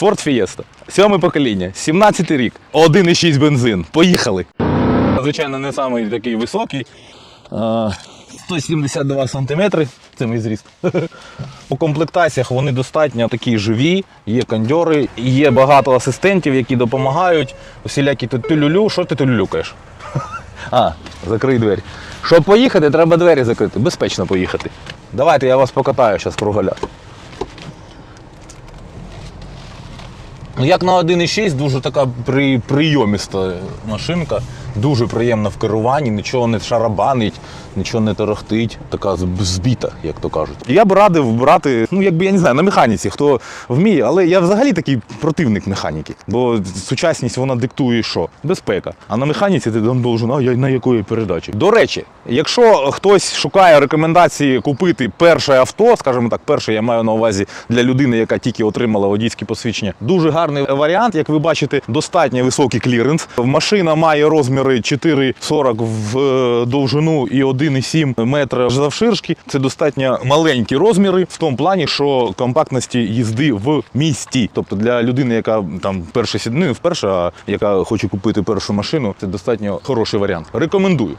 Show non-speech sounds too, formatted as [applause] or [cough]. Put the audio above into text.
Ford Fiesta. Сьоме покоління, 17 рік, 1,6 бензин. Поїхали. Звичайно, не самий такий високий. 172 сантиметри. Це мій зріст. [laughs] У комплектаціях вони достатньо такі живі, є кондьори, є багато асистентів, які допомагають. Усілякі тут тюлюлю. Що ти тюлюлюкаєш? [laughs] А, закрий двері. Щоб поїхати, треба двері закрити. Безпечно поїхати. Давайте я вас покатаю зараз кругаля. Як на 1,6 дуже така при, прийоміста машинка, дуже приємна в керуванні, нічого не шарабанить, нічого не торохтить, така збіта, як то кажуть. Я б радив брати, ну якби я не знаю, на механіці, хто вміє, але я взагалі такий противник механіки. Бо сучасність вона диктує що? Безпека. А на механіці ти там должен, а я на якої передачі. До речі, якщо хтось шукає рекомендації купити перше авто, скажімо так, перше я маю на увазі для людини, яка тільки отримала водійське посвідчення, дуже гарний варіант. Як ви бачите, достатньо високий кліренс. Машина має розміри 4,40 в е, довжину і 1,7 метра завширшки. Це достатньо маленькі розміри в тому плані, що компактності їзди в місті. Тобто для людини, яка там перше сід- ну, вперше, а яка хоче купити першу машину, це достатньо хороший варіант. Рекомендую.